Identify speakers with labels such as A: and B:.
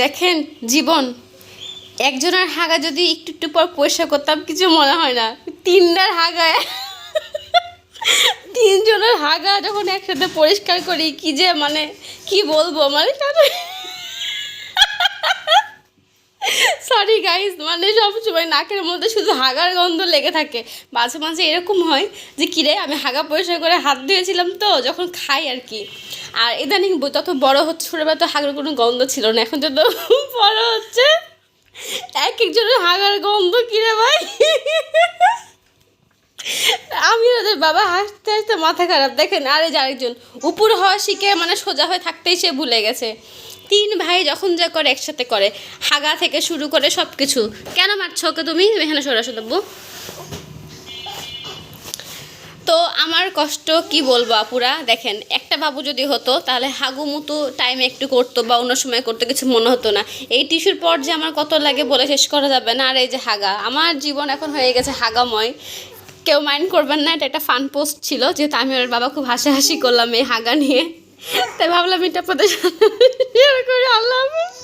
A: দেখেন, জীবন। একজনের হাগা যদি একটু একটু পর পয়সা করতাম, কিছু মনে হয় না। তিনটার হাগায় তিনজনের হাগা যখন একসাথে পরিষ্কার করি, কি যে মানে কি বলব? মানে সরি গাইস মানে সব সময় নাকের মধ্যে শুধু হাগার গন্ধ লেগে থাকে। মাঝে মাঝে এরকম হয় যে কিরে আমি হাগা পরিষ্কার করে হাত ধুয়েছিলাম তো, যখন খাই আর কি। আর ইদানিং যত বড় হচ্ছে ছোটোবেলা তো হাগার কোনো গন্ধ ছিল না। এখন যত বড় হচ্ছে। এক একজনের হাগার গন্ধ কিরে ভাই? আমি ওদের বাবা হাসতে হাসতে মাথা খারাপ, দেখেন। আরে যে আরেকজন, উপর হওয়া শিখে মানে সোজা হয়ে থাকতেই সে ভুলে গেছে। তিন ভাই যখন যা করে একসাথে করে, হাগা থেকে শুরু করে সব কিছু কেন মারছো ওকে তুমি? এখানে সরে আসো দেবো তো আমার কষ্ট, কি বলব আপুরা? দেখেন, একটা বাবু যদি হতো, তাহলে হাগু মতো টাইমে একটু করতো বা অন্য সময় করতে, কিছু মনে হতো না। এই টিস্যুর পর যে আমার কত লাগে বলে শেষ করা যাবে না। আর এই যে হাগা, আমার জীবন এখন হয়ে গেছে হাগাময়। কেউ মাইন্ড করবেন না, এটা একটা ফান পোস্ট ছিল, যেহেতু আমি ওর বাবা খুব হাসাহাসি করলাম এই হাগা নিয়ে। তাই ভাবলাম এটা আপনাদের সাথে করে আল্লাহ হাফেজ।